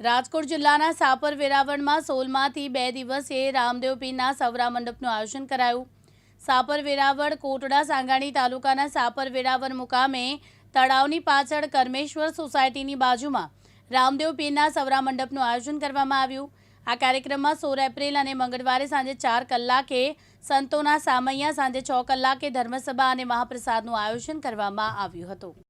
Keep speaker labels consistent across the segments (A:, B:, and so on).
A: રાજકોટ જિલ્લાના સાપર વેરાવળમાં સોલમાંથી બે દિવસીય રામદેવ પીરના સવરા મંડપનું આયોજન કરાયું. સાપર વેરાવળ, કોટડા, સાંગાણી તાલુકાના સાપર વેરાવળ મુકામે તળાવની પાછળ કરમેશ્વર સોસાયટીની બાજુમાં રામદેવ પીરના સવરા મંડપનું આયોજન કરવામાં આવ્યું. આ કાર્યક્રમમાં સોળ એપ્રિલ અને મંગળવારે સાંજે ચાર કલાકે, સંતોના સામૈયા સાંજે છ કલાકે ધર્મસભા અને મહાપ્રસાદનું આયોજન કરવામાં આવ્યું હતું.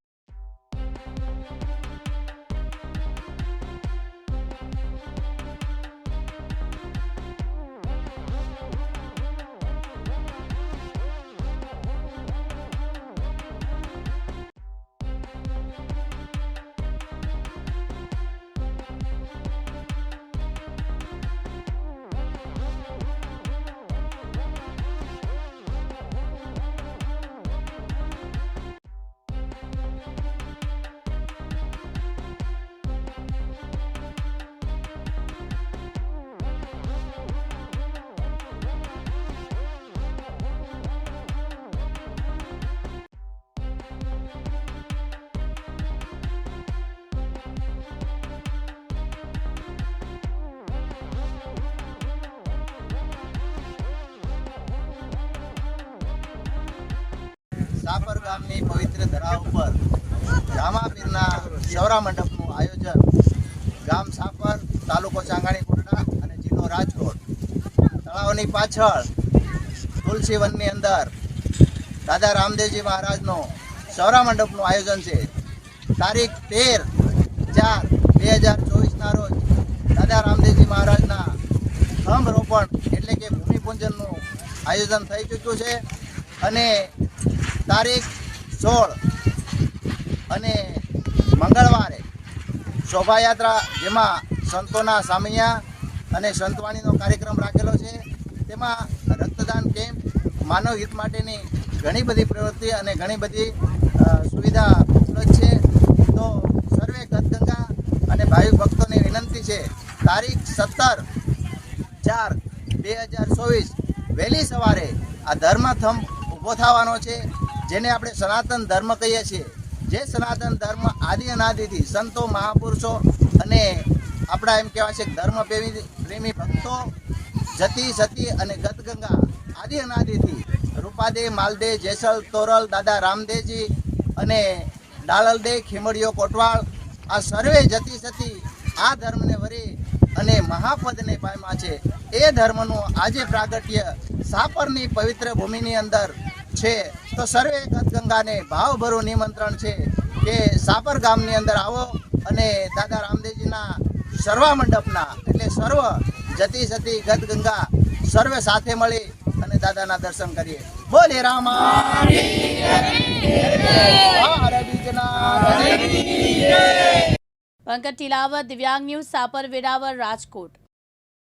B: સાપર ગામની પવિત્ર ધરા ઉપર રામાપીરના સૌરા મંડપનું આયોજન ગામ સાપર, તાલુકો ચાંગાણી કોટડા અને જિલ્લો રાજકોટ. તળાવની પાછળ તુલસી વનની અંદર દાદા રામદેવજી મહારાજનો સૌરા મંડપનું આયોજન છે. તારીખ તેર ચાર બે હજાર ચોવીસના રોજ દાદા રામદેવજી મહારાજના રોપણ એટલે કે ભૂમિપૂજનનું આયોજન થઈ ચૂક્યું છે. અને તારીખ સોળ અને મંગળવારે શોભાયાત્રા, જેમાં સંતોના સામૈયા અને સંતવાણીનો કાર્યક્રમ રાખેલો છે. તેમાં રક્તદાન કેમ્પ, માનવ હિત માટેની ઘણી બધી પ્રવૃત્તિ અને ઘણી બધી સુવિધા ઉપલબ્ધ છે. તો સર્વે ગદગંગા અને ભાવિક ભક્તોને વિનંતી છે, તારીખ સત્તર ચાર બે હજાર ચોવીસ વહેલી સવારે આ ધર્મથંભ ઊભો થવાનો છે. જેને આપણે સનાતન ધર્મ કહીએ છીએ. જે સનાતન ધર્મ આદિ અનાદિથી સંતો, મહાપુરુષો અને આપણા એમ કહેવાય છે ધર્મ પ્રેમી પ્રેમી ભક્તો જતી સતી અને ગતગંગા આદિ અનાદિથી રૂપાદે, માલદે, જેસલ, તોરલ, દાદા રામદેવજી અને ડાળલદે ખીમડીઓ, કોટવાળ આ સર્વે જતી સતી આ ધર્મને વરી અને મહાપદને પામ્યા છે. એ ધર્મનું આજે પ્રાગટ્ય સાપરની પવિત્ર ભૂમિની અંદર છે. તો સર્વે ગંગાને ભાવભરું નિમંત્રણ છે કે સાપર ગામની અંદર આવો અને દાદા રામદેવજીના સર્વા મંડપના, એટલે સર્વ જતી સતી ગત ગંગા સર્વે સાથે મળી અને દાદાના દર્શન કરીએ. બોલે રામા
A: પંકજ ટીલાવત, દિવ્યાંગ ન્યૂઝ, સાપર વેરાવર રાજકોટ.